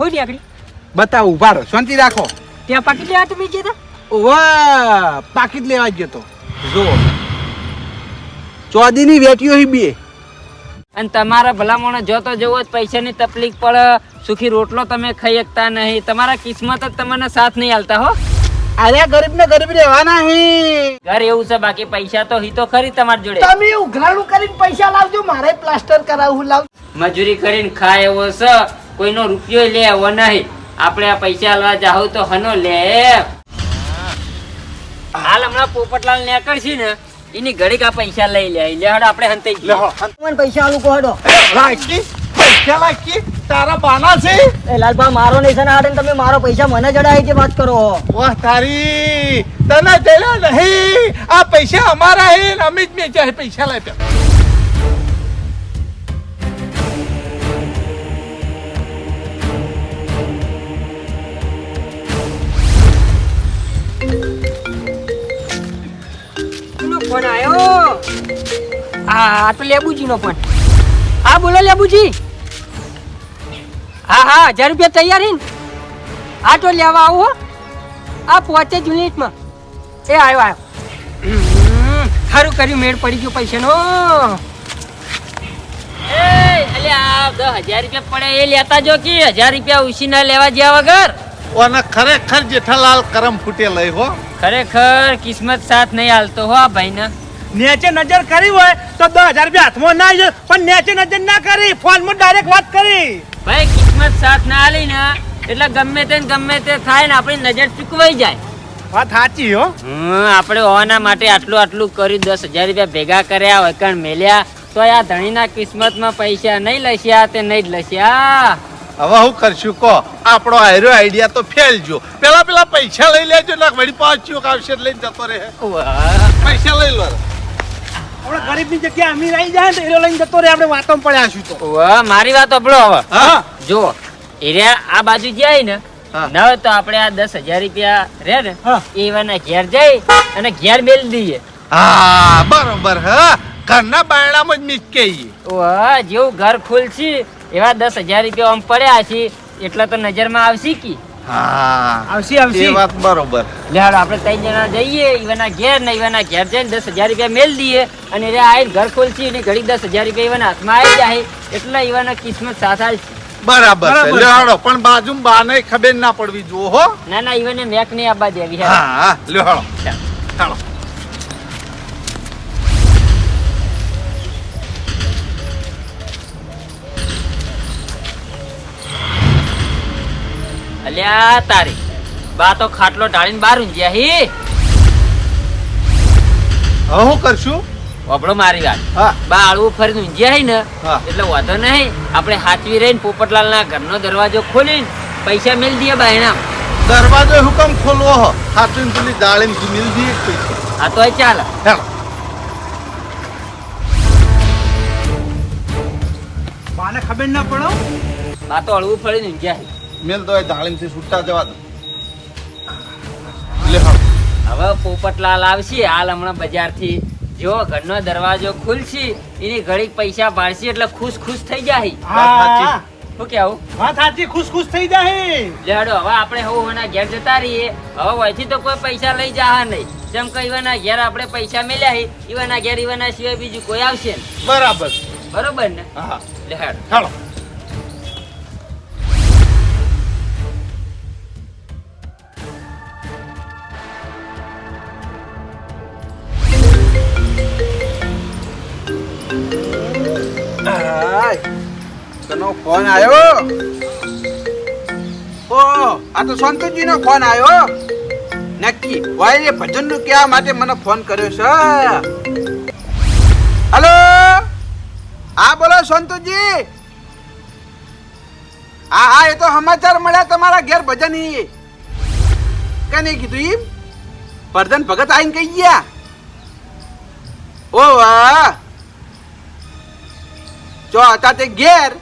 હોય ને આગળ? બતાવો ઊભા રહો શાંતિ રાખો. ત્યાં પાકીટ લેવા તમે ગયા હતા ઓવા પાકીટ લેવા ગયો તો. જો ચોદીની વેટીઓ હી બે. અને તમારા ભલામણ જો તો જવો જ પૈસાની તકલીફ પડે સુખી રોટલો તમે ખાઈ શકતા નહીં. તમારા કિસ્મત જ તમને સાથ નહીં આલતા હો. અરે ગરીબ ને ગરીબ રહેવાના હે. ઘર એવું છે બાકી પૈસા તો હી તો ખરી તમારી જોડે. તમે ઉઘરાણું કરીને પૈસા લાવજો મારે પ્લાસ્ટર કરાવવું લાવ. મજૂરી કરીને ખાય એવો છે. કોઈનો રૂપિયો લે એવો નહીં. આપણે આ પૈસા લેવા જાવ તો હનો લે. હાલ હમણાં પોપટલાલ નીકળશે ને એની ઘડીક આ પૈસા લઈ લે. લે હડો આપણે હંતાઈ. મને પૈસા આલું કોડો લાકી પૈસા લાકી તારા બાના છે? એ લાલભા મારો નહીં છે ને હાડે તમે મારો પૈસા મને જડાય છે વાત કરો? વાહ તારી. તને દેલા નહીં. આ પૈસા અમારા હે ને અમે જ મેચ્યા પૈસા લાવ્યા ફોન આ તો લેબુજી નો ફોન હા બોલો લેબુજી. હા હા હજાર રૂપિયા તૈયાર હે ને? હા તો લેવા આવો આ પહોંચે જ યુનિટમાં. એ આવ્યો આવ્યો સારું કર્યું મેળ પડી ગયો પૈસાનો. એ, આ દસ હજાર રૂપિયા પડે એ લેતા જો કે હજાર રૂપિયા ઉછીના લેવા જ્યાં વગર. ઓને ખરેખર જેઠાલાલ કરમ ફૂટે લઈ હો. ખરેખર કિસ્મત સાથ નહીં હાલતો હો આ ભાઈને. નેચે નજર કરી હોય તો દસ હજાર રૂપિયા હાથમાં ના આવી પણ નેચે નજર ના કરી ફોનમાં ડાયરેક્ટ વાત કરી. ભાઈ કિસ્મત સાથ ના આલી ને એટલે ગમે તે ગમે તે થાય ને આપણી નજર ચૂકવાઈ જાય. વાત સાચી હો. હમ આપણે હોવાના માટે આટલું આટલું કર્યું દસ હજાર રૂપિયા ભેગા કર્યા હોય કણ મેલ્યા. તો આ ધણીના કિસ્મતમાં પૈસા નહીં લસ્યા તે નહીં જ લસ્યા. હવે હું કરશું કો આપણો આયરો આઈડિયા તો ફેલ જો પેલા પેલા પૈસા લઈ લેજો ને વળી પાંચ આવશે લઈને જતો રહે. વાહ. પૈસા લઈ લો. આપણે ગરીબની જગ્યાએ અમીર આવી જાય તો એરો લઈને જતો રહે આપણે વાતો પડ્યા છું તો. વાહ, મારી વાત સાંભળો હવે. હા. જો એરિયા આ બાજુ જાય ને ના હોય તો આપણે આ દસ હજાર રૂપિયા રે ને હા. એવાના ઘેર જઈ અને ઘેર મેલી દઈએ. હા બરોબર હા. ઘરના બારણામાં જ મિચકે વાહ, જેવું ઘર ખુલશે એવા દસ હજાર રૂપિયા આમ પડ્યા છે એટલે તો નજરમાં આવશે કી? આવશે આવશે. એ વાત બરોબર. લેહાડ આપણે ત્રણ જણા જઈએ ઈવાના ઘેર ને ઈવાના ઘેર જઈને દસ હજાર રૂપિયા મેલ દઈએ અને રે આઈને ઘર ખોલશી અને ઘડી દસ હજાર રૂપિયા ઈવાના હાથમાં આવી જાય. એટલે ઈવાના કિસ્મત સાથ આવશે બરાબર છે. લેહાડો પણ બાજુ બાને ખબર ના પડવી જુઓ હો. ના ના ઈવાને મેક નહીં આવવા દેવી. હા હા. લેહાડો ચાલો. અલ્યા તારી. બા તો ખાટલો ઢાળીને બહાર ઊંઘ્યા હી હવે હું કરશું? આપણો મારી વાત. હા. બા આળવું ફરીને ઊંઘ્યા હી ને એટલે વાંધો નહીં. આપણે હાચવી રહીને પોપટલાલના ઘરનો દરવાજો ખોલીને પૈસા મેલ દઈએ એના. દરવાજો હુકમ ખોલવો હો. હાથું પેલી દાળીને મિલ દઈએ પૈસા. આ તો ચાલે. હેલો. બાને ખબર ના પડો બા તો અળવું ફરીને ઊંઘ્યા હી મેલ તો દાળીમથી છૂટા જવા દો. હવે પોપટલાલ આવશે હાલ હમણાં બજારથી. જો ઘરનો દરવાજો ખુલશે એની ઘડીક પૈસા પાડશે એટલે ખુશ ખુશ થઈ જાય શું કેવું? વાત સાચી ખુશ ખુશ થઈ જાય લેડો હવે આપણે હું ઓના ઘેર જતા રહીએ. હવે વહીથી તો કોઈ પૈસા લઈ જા નહીં. જેમ કે ઈવાના ઘેર આપણે પૈસા મેલ્યા હી ઈવાના ઘેર ઈવાના સિવાય બીજું કોઈ આવશે બરાબર. બરોબર ને? હા. લેડ હેલો તનો ફોન આવ્યો? ઓ, આ તો સંતોષજી નો ફોન આવ્યો. નક્કી, વાય ભજનનું કહેવા માટે મને ફોન કર્યો છે? હલો? હા, બોલો સંતોષજી. હા હા, એ તો સમાચાર મળ્યા તમારા ઘેર ભજન કે નહીં કીધું ઈ? પરધન ભગત આવીને કહી ગયા. ઓ, વાહ. જો હતા તે ઘેર.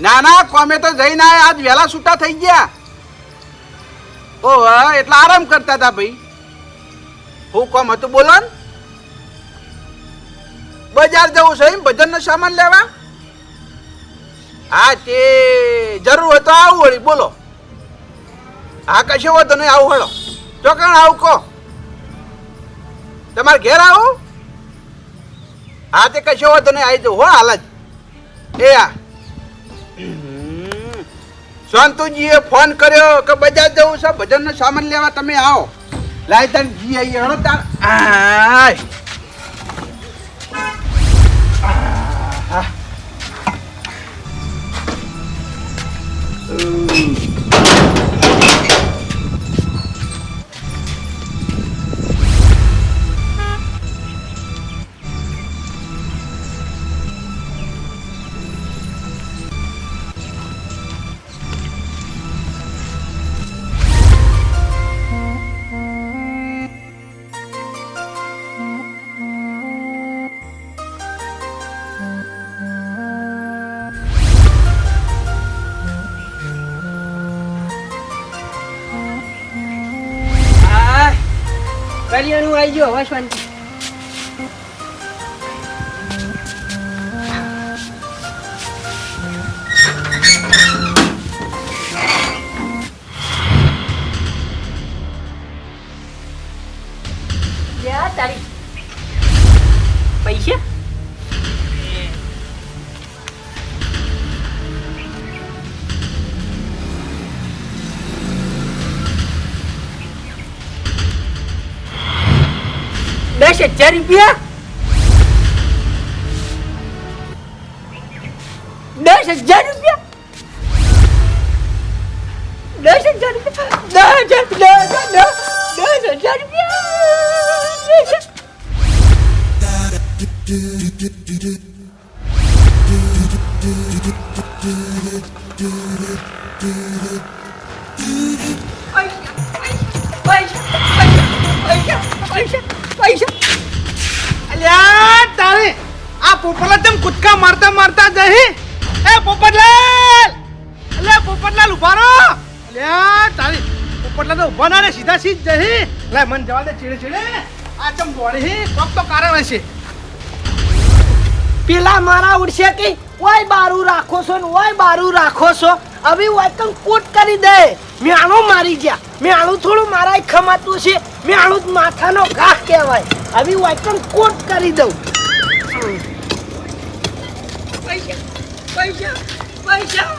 ના ના કોમે તો જઈને આજ વહેલા છૂટા થઈ ગયા. ઓ વાહ, એટલે આરામ કરતા હતા ભાઈ. હું કોમ હતું બોલો ને. બજાર જવું છે એમ ભજન નો સામાન લેવા? હા તે જરૂર હોય તો આવું વળી બોલો. હા કશો વાંધો નહીં આવું હળો. ચોકણ આવું કહો. તમારે ઘેર આવું? હા તે કશો વાંધો નહીં આવી જાઉં હો, હાલ જ. એ આ. શાંતુજીએ ફોન કર્યો કે બજાર જવું છે? ભજનનો સામાન લેવા તમે આવો. લાય તને જી આવીએ હળો તાર. આ કરિયાણું આવી ગયો હવે દસ હજાર રૂપિયા દસ હજાર રૂપિયા દસ હજાર રૂપિયા દસ હજાર દસ હજાર દસ હજાર રૂપિયા પૈસા પૈસા પૈસા પૈસા અલ્યા તારે આ પોપટલાલ તેમ મારતા મારતા જહી એ પોપટલાલ! અલ્યા પોપટલાલ ઊભા રહો. અલ્યા તારી પોપટલાલ તો ઊભા ના રે સીધા સીધ જહી લે મન જવા દે, ચીડે ચીડે. આ ચમ દોડી હી. કોક તો કારણ હશે. પેલા મારા ઉડશે કે, ઓય બારું રાખો છો ને, ઓય બારું રાખો છો. હવે વાયકમ કોટ કરી દે. મેણું મારી ગયા. મેણું થોડું મારા ખમાતું છે. મેણું જ માથાનો ઘાસ કહેવાય. હવે વાયકમ કોટ કરી દઉં. પૈસા પૈસા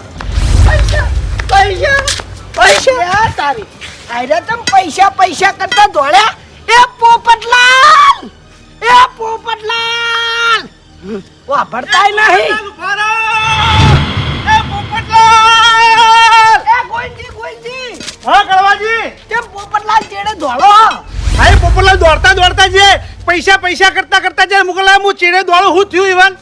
પૈસા પૈસા પૈસા. તારી આયરે તમ પૈસા પૈસા કરતા દોડ્યા? એ પોપટલાલ એ પોપટલાલ. વાપરતાય નહીં. એ પોપટલાલ. એ ગોઈજી ગોઈજી હા કળવાજી. કેમ પોપટલાલ ચેડે દોડો? હાય પોપટલાલ દોડતા દોડતા જે પૈસા પૈસા કરતા કરતા જે મુકલા હું ચીડે દોડું? હું થયું ઈવન?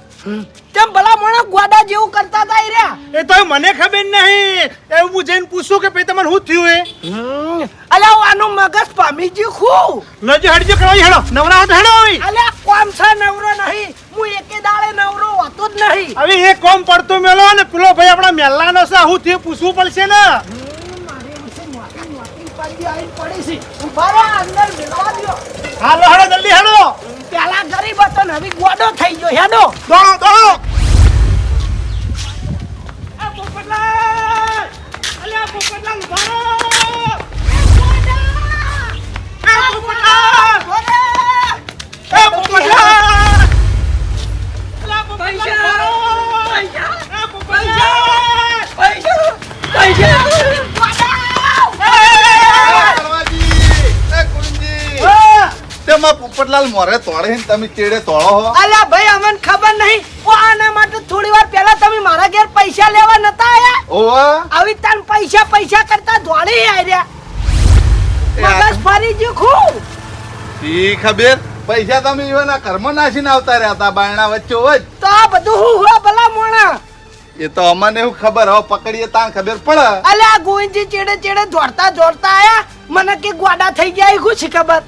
કેમ ભલા મોણા ગોડા જેવું કરતા હતા રહ્યા? એ તો મને ખબર નહીં. એવું હું જઈને પૂછું કે ભાઈ તમને શું થયું એ? અલા આનું મગજ પામી ગયું ખું નજી હડજો કરાવી હેડો નવરા હાથ હેડો હવે. અલ્યા કોમ છે નવરો નહીં. હું એકે દાડે નવરો હોતો જ નહીં. હવે એ કોમ પડતો મેલો ને પેલો ભાઈ આપણા મેલ્લાનો છે. શું થયું પૂછવું પડશે ને. હાલો હેડો જલ્દી હેડો પેલા ગરીબ હતો ને હવે ગોડો થઈ ગયો. હેડો. દોડો દોડો. તેમાં પોપટલાલ મોરે તોડે તમે ચેડે તોડો હો અલ્યા ભાઈ અમને ખબર નહીં આના માટે થોડી વાર પહેલા તમે મારા ઘેર પૈસા લેવા નતા આયા? ઓવા આવી તાન પૈસા પૈસા કરતા ધોળી આવ્યા આ મગજ ફરી ગયું ખૂબ. ઈ ખબર? પૈસા તમે ઈવાના કર્મ નાસીને આવતા રહ્યા હતા બાયણા વચ્ચે હોય તો આ બધું હું હો ભલા મોણા. એ તો અમને હું ખબર હવે પકડીએ તાણ ખબર પડે. અલ્યા ગોવિંદજી ચેડે ચેડે દોડતા દોડતા આયા. મને કે ગોડા થઈ ગયા એ ખુશ ખબર?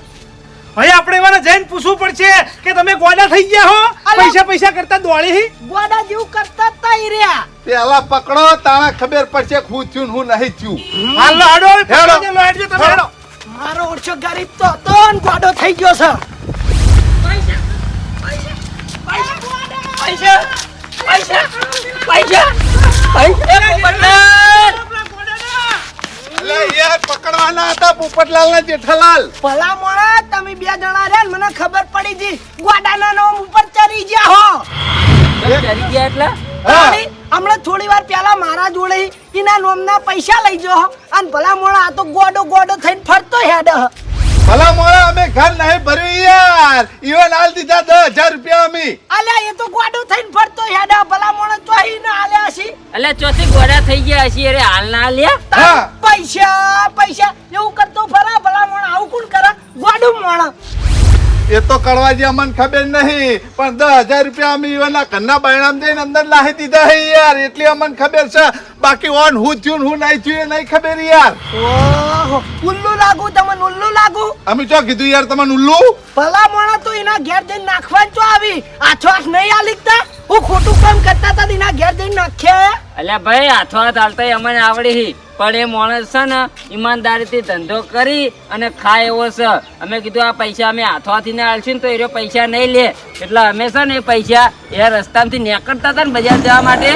હવે આપણે એવાને જઈને પૂછવું પડશે કે તમે ગોડા થઈ ગયા હો પૈસા પૈસા કરતા દોડી હી ગોડા જેવું કરતા તઈ રહ્યા પેલા પકડો તાણા ખબર પડશે કે હું થયું હું નહીં થયું હાલો હાડો હેડો. હેડજો તમે હેડો મારો ઓછો ગરીબ તો હતો ને ગોડો થઈ ગયો છે પૈસા પૈસા પૈસા એટલે યાર પકડવાના હતા પોપટલાલ ને જેઠાલાલ. ભલા મોણા તમે બે જણા રહ્યા ને મને ખબર પડી જી ગોડાના નામ ઉપર ચડી ગયા હો. ચડી ગયા એટલે? હમણાં થોડી વાર પહેલા મારા જોડે એના નોમના પૈસા લઈ જો અને ભલા મોણા આ તો ગોડો ગોડો થઈને ફરતો હેડ હ. ભલા મોડા અમે ઘર નહીં ભર્યું યાર. ઈવન હાલ દીધા દસ હજાર રૂપિયા અમે. અલ્યા એ તો ગોડો થઈને ફરતો હેડ ભલા મોણા ચોહી ના આલ્યા છે અલ્યા ચોથી ગોડા થઈ ગયા હશે અરે હાલ ના લ્યા પૈસા પૈસા એવું કરતો ફરા ભલા મોણા આવું કોણ કરા? ગોડું મોણા. એ તો કરવા જે અમને ખબર નહીં પણ દસ હજાર રૂપિયા અમે ઈવનના ઘરના બૈણામ જઈને અંદર લાહી દીધા હે યાર. એટલી અમને ખબર છે. બાકી ઓન હું થયું હું નહીં થયું એ નહીં ખબર યાર. ઓહો ઉલ્લુ લાગુ તમને ઉલ્લુ લાગુ? અમે ચો કીધું યાર તમને ઉલ્લુ? ભલા મોણા તો એના ઘેર જઈને નાખવા ચો આવી? આછો આઠ નહીં આ લીધતા હું ખોટું કામ કરતા હતા એના ઘેર જઈને નાખ્યા? અલ્યા ભાઈ આથો હાથ હાલતા અમને આવડી હી. પણ એ માણસ છે ને, ઈમાનદારીથી ધંધો કરી અને ખાય એવો છે. અમે કીધું, આ પૈસા અમે હાથો ને આલશું ને તો એ પૈસા નહીં લે. એટલે અમે છે ને એ પૈસા એ રસ્તામાંથી નીકળતા હતા ને બજાર જવા માટે,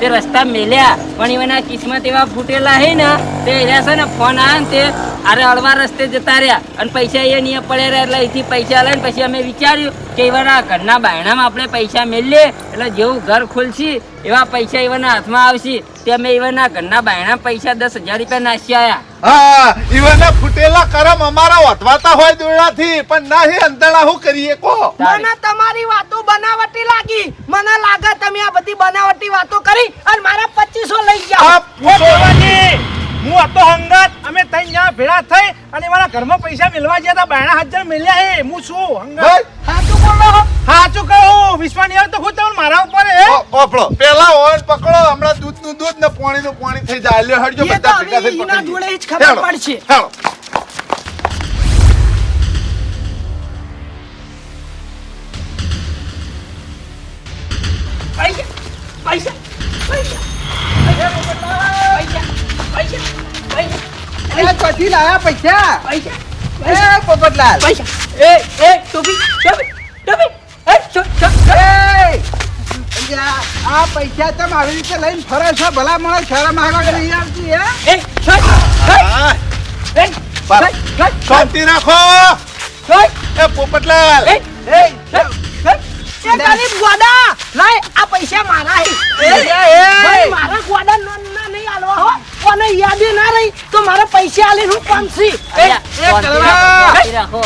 તે રસ્તા મેલ્યા. પણ એના કિસ્મત એવા ફૂટેલા હે ને, તે એના છે ને ફોન આવે ને તે અરે અળવા રસ્તે જતા રહ્યા. અને પૈસા એ નહીં પડ્યા રહ્યા, એટલે અહીંથી પૈસા લઈને પછી અમે વિચાર્યું કે એવાના ઘરના બાયણામાં આપણે પૈસા મેલીએ એટલે જેવું ઘર ખુલશે એવા પૈસા એવાના હાથમાં આવશે. તે અમે એવાના ઘરના બાયણા પૈસા દસ હજાર રૂપિયા નાસી આવ્યા હા ઈવનના ફૂટેલા કરમ અમારા વધવાતા હોય દોડાથી પણ નહીં અંતળા હું કરીએ કો મને તમારી વાતો બનાવટી લાગી. મને લાગે તમે આ બધી બનાવટી વાતો કરી અને મારા પચીસો લઈ જાઓ આ હું હતો હંગાત. અમે તઈ જણા ભેળા થઈ અને મારા ઘરમાં પૈસા મેળવા ગયા હતા. બાયણા હાજર મેલ્યા હે. હું છું હંગાત? સાચું કહું વિશ્વાસ નહીં આવે તો હું તમને મારા ઉપર હે. પેલા ઓન પકડો હમણાં દૂધનું દૂધ ને પાણીનું પાણી થઈ જાય. લ્યો હડજો બધા ભેગા થઈ પકડી જોડે જ ખબર પડશે. હેળો. પૈસા પૈસા પૈસા. પૈસા પૈસા એ ચોથી લાયા પૈસા. પૈસા એ પોપટલાલ. પૈસા. એ એ ટોપી ટોપી ટોપી. આ પૈસા તમે આવી રીતે લઈને ફરે છે. ભલા મને શરમ આગળ નહીં આવતી હે? શાંતિ રાખો. એ પોપટલાલ. એ એ એ ગોડા લાય આ પૈસા મારા હે. મારા ગોડા નો નહીં આલવા હો. કોને યાદી ના રહી તો મારા પૈસા આલી હું પંછી એ.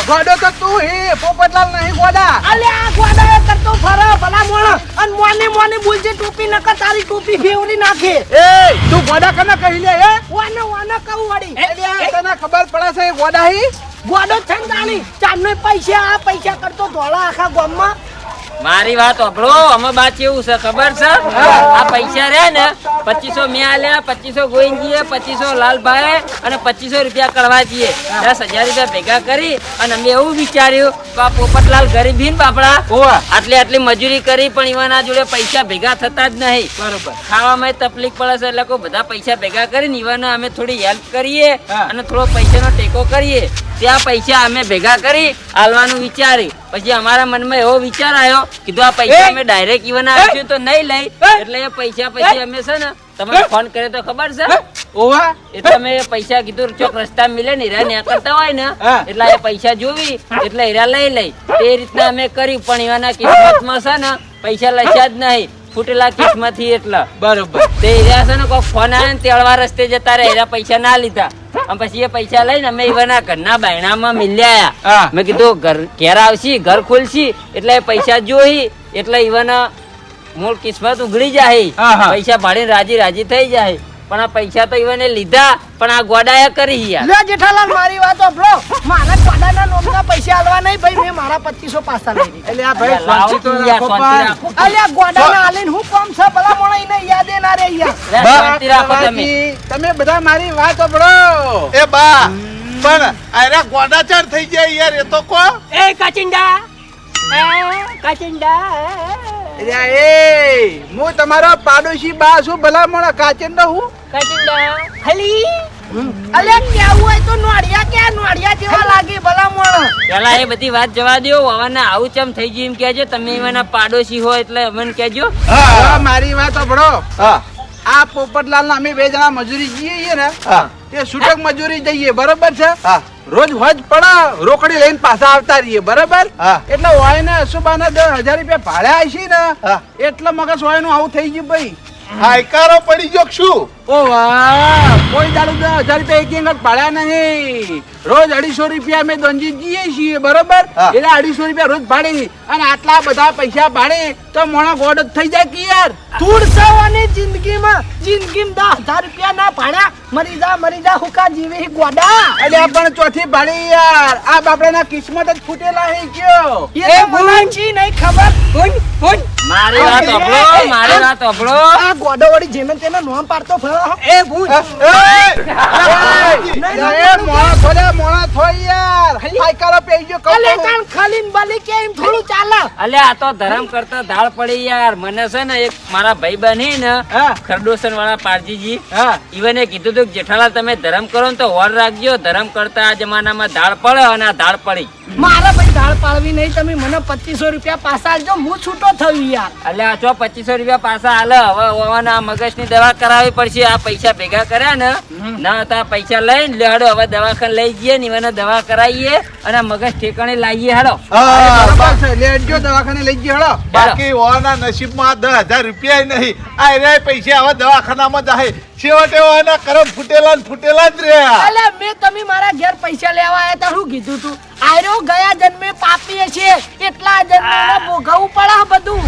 ગોડો તો તું હે પોપટલાલ નહીં ગોડા. અલે આ ગોડા એ કરતો ફરો ભલા મોણ. અને મોને મોને બોલજે ટોપી નકર તારી ટોપી ફેવરી નાખે. એ તું ગોડા કને કહી લે હે? વાને વાને કહું વળી. અલ્યા, તને ખબર પડે છે ગોડા હી? ગોડો છે ને તાણી. ચારનો પૈસા આ પૈસા કરતો ધોળા આખા ગામમાં. મારી વાત અભળો અમે બાદ કેવું છે ખબર છે? આ પૈસા રે ને પચીસો મેં આલ્યા પચીસો ગોવિંદજીએ પચીસો લાલભાઈ અને પચીસો રૂપિયા કડવાજીએ દસ હજાર રૂપિયા ભેગા કરી અને અમે એવું વિચાર્યું કે આ પોપટલાલ ગરીબી ને બાપડા આટલી આટલી મજૂરી કરી પણ એવાના જોડે પૈસા ભેગા થતા જ નહીં. બરોબર. ખાવામાં તકલીફ પડે છે એટલે કોઈ બધા પૈસા ભેગા કરીને ઈવાના અમે થોડી હેલ્પ કરીએ અને થોડો પૈસાનો ટેકો કરીએ. ત્યાં પૈસા અમે ભેગા કરી હાલવાનું વિચારી પછી અમારા મનમાં એવો વિચાર આવ્યો કીધું આ પૈસા અમે ડાયરેક્ટ ઈવન આપશું તો નહીં લઈ. એટલે એ પૈસા પછી અમે છે ને તમને ફોન કર્યો તો ખબર છે? ઓવા! એટલે અમે પૈસા કીધું ચોક રસ્તા મિલે ને હીરા ન્યા કરતા હોય ને એટલે એ પૈસા જોવી એટલે હીરા લઈ લઈ. તે રીતના અમે કર્યું પણ એવાના કિસ્મતમાં છે ને પૈસા લસ્યા જ નહીં. ફૂટેલા કિસ્મતથી એટલે. બરોબર. તે હીરા છે ને કોઈ ફોન આવે ને તેળવા રસ્તે જતા રહે એરા પૈસા ના લીધા. અને પછી એ પૈસા લઈને અમે ઈવાના ઘરના બાયણામાં મિલ્યા મેં કીધું ઘર ઘેર આવશી ઘર ખુલશી એટલે પૈસા જોઈ એટલે ઈવાના મૂળ કિસ્મત ઉઘડી જાય. પૈસા ભાડીને રાજી રાજી થઈ જાય પણ આ પૈસા તો ઈવને લીધા પણ આ ગોડાએ કરી યાર. લે જેઠાલાલ મારી વાત સાંભળો. મારા ગોડાના નોમના પૈસા આલવા નહીં ભાઈ મેં મારા પચીસો પાસા લઈ લીધી. એટલે આ ભાઈ શાંતિ તો રાખો પણ. રાખો. અલ્યા ગોડાના આલીને હું કોમ છે? ભલા મોણે ઈને યાદ એ ના રે યાર. શાંતિ રાખો તમે. તમે બધા મારી વાત સાંભળો. એ બા પણ આયરા ગોડાચાર થઈ ગયા યાર એ તો કો એ કાચિંડા એ કાચિંડા. અલ્યા એ હું તમારો પાડોશી બા છું ભલા મોણા કાચિંડા હું? કાચિંડા ખાલી કેવું હોય તો નોડિયા ક્યાં? નોડિયા જેવા લાગે ભલા મોણા. પેલા એ બધી વાત જવા દો હવાના આવું ચમ થઈ ગયું એમ કેજો તમે એવાના પાડોશી હો એટલે અમને કેજો મારી વાત સાંભળો. હા. આ પોપટલાલ ના અમે બે જણા મજૂરી જઈએ ને હા. તે છૂટક મજૂરી જઈએ બરોબર છે? હા. રોજ હોજ પડા રોકડી લઈને પાછા આવતા રહીએ બરોબર? હા. એટલે હોય ને અશુબાના દસ હજાર રૂપિયા ભાડે આવશે ને. એટલે મગજ હોયનું આવું થઈ ગયું ભાઈ. હાયકારો પડી ગયો શું? ઓ વાહ કોઈ દાડો દસ હજાર રૂપિયા એક વખત ભાડ્યા નહીં. રોજ અઢીસો રૂપિયા અમે દંજી જઈએ છીએ બરોબર? એટલે અઢીસો રૂપિયા રોજ ભાડે. અને આટલા બધા પૈસા ભાડે તો મોણો ગોડ થઈ જાય કે યાર ધૂળસાવાની જિંદગીમાં જિંદગીમાં દસ હજાર રૂપિયા ના ભાડ્યા મરી જા મરી જા હુકા જીવે ગોડા. અલ્યા પણ ચોથી ભાડે યાર. આ બાપડાના કિસ્મત જ ફૂટેલા હે ગયો. એ ભૂલાંચી નહીં ખબર. કોણ કોણ મારી વાત સાંભળો મારી વાત સાંભળો. આ ગોડો વળી જેમ તેના નામ પાડતો ફરો. એ ભૂત એ મોળા થોડે મોણા થોય યાર હાયકારો પેઈ ગયો કહું અલે તો. કાન ખાલીન બલી કે એમ થોડું ચાલે અલે આ તો ધરમ કરતા ધાળ પડી યાર મને છે ને એક મારા ભાઈ બની ને ખરડોસન વાળા પારજીજી હા ઈવને કીધું તું જેઠાલા જેઠાલાલ તમે ધરમ કરો ને તો વર રાખજો ધરમ કરતા આ જમાનામાં ધાળ પડે અને આ ધાળ પડી મારા ભાઈ ધાળ પાડવી નહીં તમે મને પચીસો રૂપિયા પાછા આલજો હું છૂટો થયું યાર અલ્યા ચો પચીસો રૂપિયા પાછા આલે હવે ઓવાના મગજની દવા કરાવવી પડશે આ પૈસા ભેગા કર્યા ને ના હતા પૈસા લઈને લેડો હવે દવાખાને લઈ જઈએ ને ઈવને દવા કરાવીએ અને મગજ ઠેકાણે લાવીએ હેડો લેજો દવાખાને લઈ જઈએ હાડો બાકી ઓના નસીબમાં દસ હજાર રૂપિયા નહીં. આ રે પૈસા હવે દવાખાનામાં જાય. છેવટે ઓના કરમ ફૂટેલા ફૂટેલા જ રહ્યા. અલે મેં તમે મારા ઘેર પૈસા લેવા આવ્યા તા શું કીધું તું? આયરો ગયા જન્મે પાપી છે એટલા જન્મે ભોગવવું પડે બધું.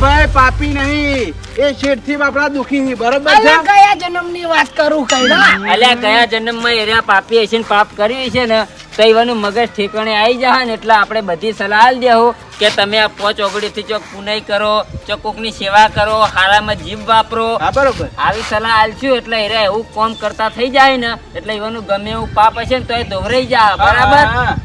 ભાઈ પાપી નહીં. એ શેઠથી બાપડા દુખી નહીં બરોબર છે? ગયા જન્મની વાત કરું કઈ અલ્યા ગયા જન્મમાં એરિયા પાપી હશે ને પાપ કર્યું છે ને તો એવાનું મગજ ઠેકાણે આવી જાય ને એટલે આપણે બધી સલાહ દેવું કે તમે આ પોચ ઓગળીથી ચોક પુનઈ કરો ચોક કોકની સેવા કરો હારામાં જીભ વાપરો. હા બરોબર. આવી સલાહ આલશું એટલે એરા એવું કોમ કરતા થઈ જાય ને એટલે ઈવાનું ગમે એવું પાપ હશે ને તો એ દોવરાઈ જા બરાબર.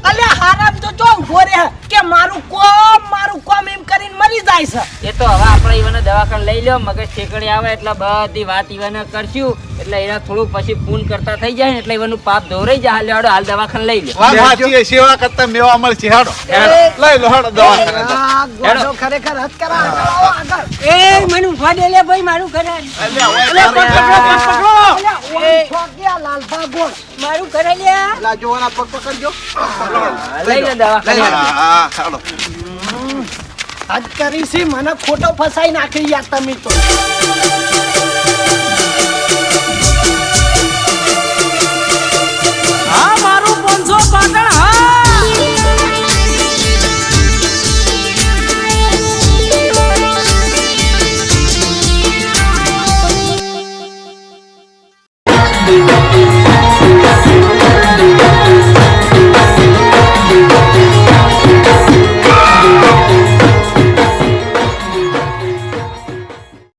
અલે હારામ તો જો ઊભો રે કે મારું કોમ મારું કોમ એમ કરીને મરી જાય છે. એ તો હવે આપણે ઈવાને દવાખાને લઈ લ્યો મગજ ઠેકડી આવે એટલે બધી વાત ઈવાને કરશું. એટલે એના થોડું પછી પૂન કરતા થઈ જાય ને એટલે એનું પાપ દોરાઈ જાય. હાલ હાલ દવાખાને લઈ લે સાચી સેવા કરતા મેવા મળશે. હાડો લઈ લો હાડો દવાખાને ખરેખર હદ કરા. આગળ એ મને ઊભા દે લે ભાઈ મારું ઘરે. અલ્યા, પકડો અલે ઓમ ઠોક્યા લાલભા ગોળ મારું ઘરે લે. લા જોવાના પગ પકડજો. લઈ લે દવાખાને. હા, હાડો. હેડો. હદ કરી છે મને ખોટો ફસાઈ નાખી યાર તમે તો.